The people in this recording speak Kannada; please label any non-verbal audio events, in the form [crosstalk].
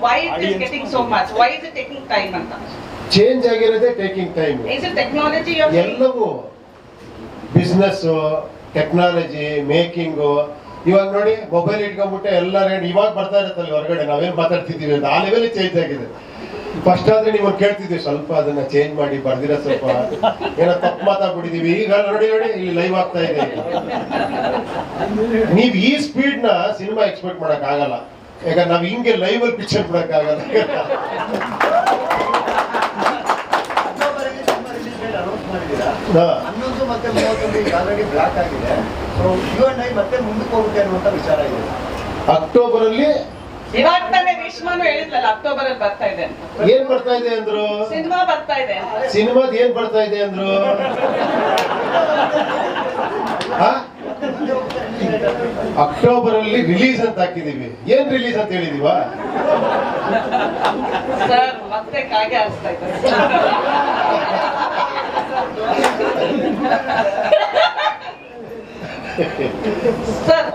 why it is getting so much? Why is it taking time ಅಂತ? Change ಆಗಿರೋದೇ taking time Is it technology you're ಎಲ್ಲವೂ ಬಿಸ್ನೆಸ್ ಟೆಕ್ನಾಲಜಿ ಮೇಕಿಂಗು ಇವಾಗ ನೋಡಿ ಮೊಬೈಲ್ ಇಟ್ಕೊಂಡ್ಬಿಟ್ಟು ಎಲ್ಲ ರೇಟ್ ಇವಾಗ ಬರ್ತಾ ಇರುತ್ತಲ್ಲ ಹೊರಗಡೆ ನಾವೇನ್ ಮಾತಾಡ್ತಿದ್ದೀವಿ ಅಂತ. ಆ ಲೆವೆಲ್ ಚೇಂಜ್ ಆಗಿದೆ. ಫಸ್ಟ್ ಆದ್ರೆ ನೀವು ಕೇಳ್ತಿದ್ವಿ ಸ್ವಲ್ಪ ಅದನ್ನ ಚೇಂಜ್ ಮಾಡಿ ಬರ್ದಿರ ಸ್ವಲ್ಪ. ಏನೋ ತಪ್ಪು ಮಾತಾಡ್ಬಿಟ್ಟಿದೀವಿ ಈಗ ನೋಡಿ ನೋಡಿ ಇಲ್ಲಿ ಲೈವ್ ಆಗ್ತಾ ಇದೆ. [laughs] ನೀವು ನೀವ್ ಈ ಸ್ಪೀಡ್ನ ಸಿನಿಮಾ ಎಕ್ಸ್ಪೆಕ್ಟ್ ಮಾಡಕ್ ಆಗಲ್ಲ. ಯಾಕಂದ್ರೆ ನಾವು ಹಿಂಗೆ ಲೈವ್ ಅಲ್ಲಿ ಪಿಕ್ಚರ್ ಬಿಡಕ್ ಆಗಲ್ಲ ಅನೌನ್ಸ್ ಮಾಡಿದ್ದೀರಾ ಹಾ. ಹನ್ನೊಂದು ಮತ್ತೆ ಮೂವತ್ತೊಂದು ಈಗ ಆಲ್ರೆಡಿ ಬ್ಲಾಕ್ ಆಗಿದೆ ಸೊ ಯು ಅಂಡ್ ಐ ಮತ್ತೆ ಮುಂದಕ್ಕೆ ಹೋಗುತ್ತೆ ಅನ್ನುವಂಥ ವಿಚಾರ ಇದೆ ಅಕ್ಟೋಬರ್ ಅಲ್ಲಿ ರೇಷ್ಮಾನು ಹೇಳಿದ್ಲಲ್ಲ ಅಕ್ಟೋಬರ್ ಅಲ್ಲಿ ಬರ್ತಾ ಇದೆ. ಏನ್ ಬರ್ತಾ ಇದೆ ಅಂದ್ರು ಸಿನಿಮಾ ಬರ್ತಾ ಇದೆ. ಸಿನಿಮಾದ ಏನ್ ಬರ್ತಾ ಇದೆ ಅಂದ್ರು [laughs] ಹಾ? ಅಕ್ಟೋಬರ್ ಅಲ್ಲಿ ರಿಲೀಸ್ ಅಂತ ಹಾಕಿದೀವಿ. ಏನ್ ರಿಲೀಸ್ ಅಂತ ಹೇಳಿದೀವ? ಸರ್